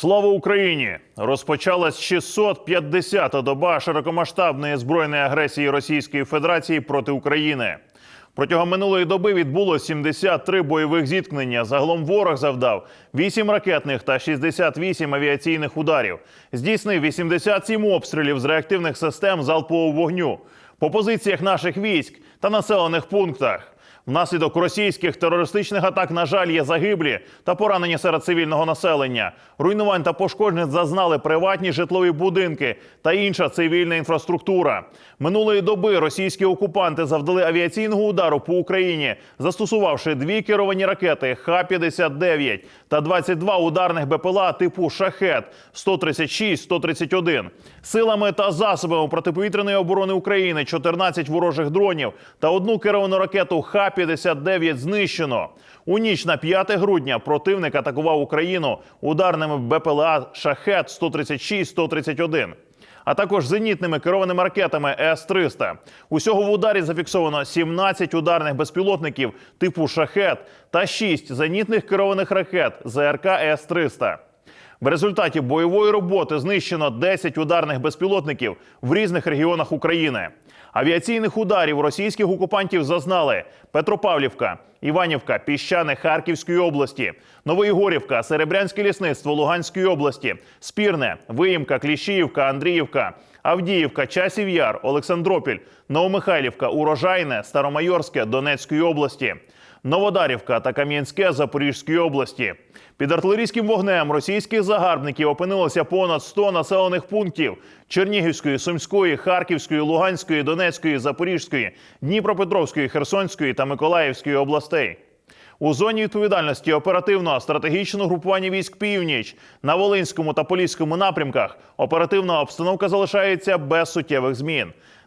Слава Україні! Розпочалась 650-та доба широкомасштабної збройної агресії Російської Федерації проти України. Протягом минулої доби відбулось 73 бойових зіткнення. Загалом ворог завдав 8 ракетних та 68 авіаційних ударів. Здійснив 87 обстрілів з реактивних систем залпового вогню по позиціях наших військ та населених пунктах. Внаслідок російських терористичних атак, на жаль, є загиблі та поранені серед цивільного населення. Руйнувань та пошкоджень зазнали приватні житлові будинки та інша цивільна інфраструктура. Минулої доби російські окупанти завдали авіаційного удару по Україні, застосувавши дві керовані ракети Х-59 та 22 ударних БПЛА типу Шахет 136-131. Силами та засобами протиповітряної оборони України 14 ворожих дронів та одну керовану ракету Х-59 знищено. У ніч на 5 грудня противник атакував Україну ударними БПЛА Шахет 136-131 а також зенітними керованими ракетами С-300. Усього в ударі зафіксовано 17 ударних безпілотників типу «Шахет» та 6 зенітних керованих ракет ЗРК С-300. В результаті бойової роботи знищено 10 ударних безпілотників в різних регіонах України. Авіаційних ударів російських окупантів зазнали Петропавлівка, Іванівка, Піщани Харківської області, Новоігорівка, Серебрянське лісництво Луганської області, Спірне, Виїмка, Кліщіївка, Андріївка, Авдіївка, Часів Яр, Олександропіль, Новомихайлівка, Урожайне, Старомайорське Донецької області. Новодарівка та Кам'янське Запорізької області. Під артилерійським вогнем російських загарбників опинилося понад 100 населених пунктів Чернігівської, Сумської, Харківської, Луганської, Донецької, Запорізької, Дніпропетровської, Херсонської та Миколаївської областей. У зоні відповідальності оперативного стратегічного групування військ північ на Волинському та Поліському напрямках оперативна обстановка залишається без суттєвих змін.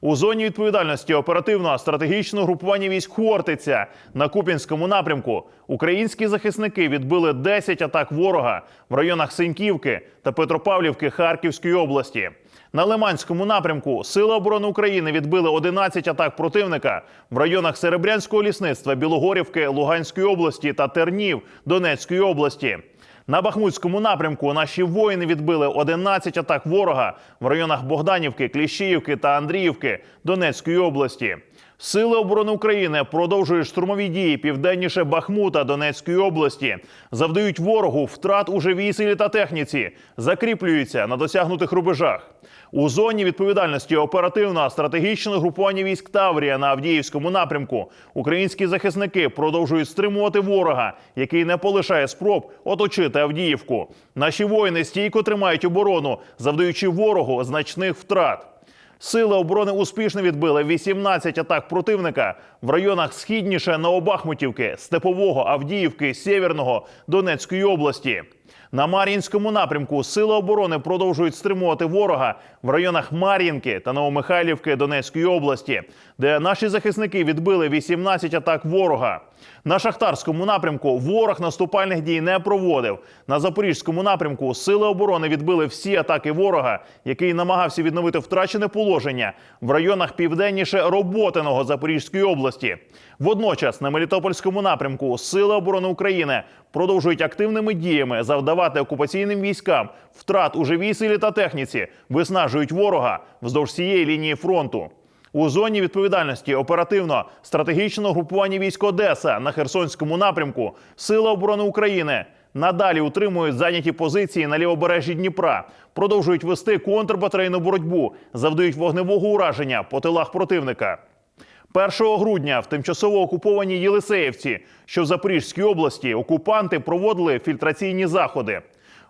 У зоні відповідальності оперативного стратегічного групування військ Хортиця на Куп'янському напрямку українські захисники відбили 10 атак ворога в районах Синьківки та Петропавлівки Харківської області. На Лиманському напрямку Сили оборони України відбили 11 атак противника в районах Серебрянського лісництва, Білогорівки, Луганської області та Тернів Донецької області. На Бахмутському напрямку наші воїни відбили 11 атак ворога в районах Богданівки, Кліщіївки та Андріївки Донецької області. Сили оборони України продовжують штурмові дії південніше Бахмута Донецької області, завдають ворогу втрат у живій силі та техніці, закріплюються на досягнутих рубежах. У зоні відповідальності оперативного стратегічного групування військ Таврія на Авдіївському напрямку українські захисники продовжують стримувати ворога, який не полишає спроб оточити Авдіївку. Наші воїни стійко тримають оборону, завдаючи ворогу значних втрат. Сили оборони успішно відбили 18 атак противника в районах східніше Новобахмутівки, Степового, Авдіївки, Сєвєрного Донецької області. На Мар'їнському напрямку Сили оборони продовжують стримувати ворога в районах Мар'їнки та Новомихайлівки Донецької області, де наші захисники відбили 18 атак ворога. На шахтарському напрямку ворог наступальних дій не проводив. На запорізькому напрямку сили оборони відбили всі атаки ворога, який намагався відновити втрачене положення в районах південніше Роботиного Запорізької області. Водночас на Мелітопольському напрямку сили оборони України продовжують активними діями завдавати окупаційним військам втрат у живій силі та техніці, виснажують ворога вздовж цієї лінії фронту. У зоні відповідальності оперативно стратегічного групування військ Одеса на Херсонському напрямку Сили оборони України надалі утримують зайняті позиції на лівобережжі Дніпра, продовжують вести контрбатарейну боротьбу, завдають вогневого ураження по тилах противника. 1 грудня в тимчасово окупованій Єлисеївці, що в Запорізькій області, окупанти проводили фільтраційні заходи.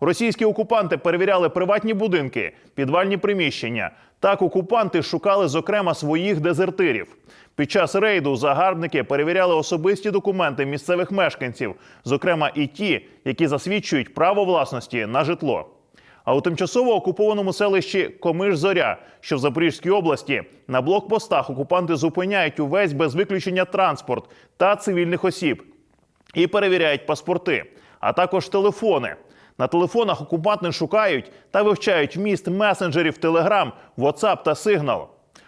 Російські окупанти перевіряли приватні будинки, підвальні приміщення. Так окупанти шукали зокрема своїх дезертирів. Під час рейду загарбники перевіряли особисті документи місцевих мешканців, зокрема і ті, які засвідчують право власності на житло. А у тимчасово окупованому селищі Комиш-Зоря, що в Запорізькій області, на блокпостах окупанти зупиняють увесь без виключення транспорт та цивільних осіб. і перевіряють паспорти, а також телефони. На телефонах окупанти шукають та вивчають вміст месенджерів Telegram, WhatsApp та Signal.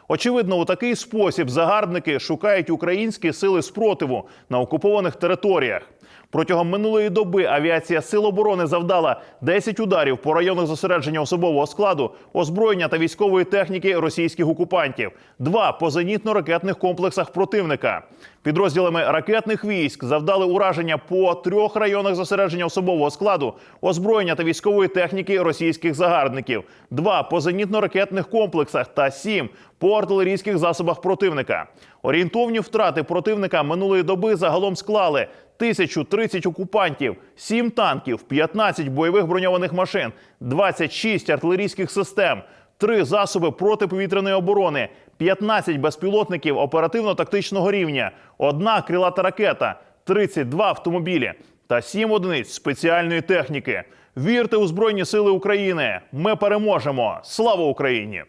Очевидно, у такий спосіб загарбники шукають українські сили спротиву на окупованих територіях. Протягом минулої доби авіація Сил оборони завдала 10 ударів по районах зосередження особового складу, озброєння та військової техніки російських окупантів, два по зенітно-ракетних комплексах противника. Підрозділами ракетних військ завдали ураження по трьох районах зосередження особового складу, озброєння та військової техніки російських загарбників, два по зенітно-ракетних комплексах та сім по артилерійських засобах противника. Орієнтовні втрати противника минулої доби загалом склали 1030 окупантів, 7 танків, 15 бойових броньованих машин, 26 артилерійських систем, 3 засоби протиповітряної оборони, 15 безпілотників оперативно-тактичного рівня, одна крилата ракета, 32 автомобілі та 7 одиниць спеціальної техніки. Вірте у Збройні Сили України! Ми переможемо! Слава Україні!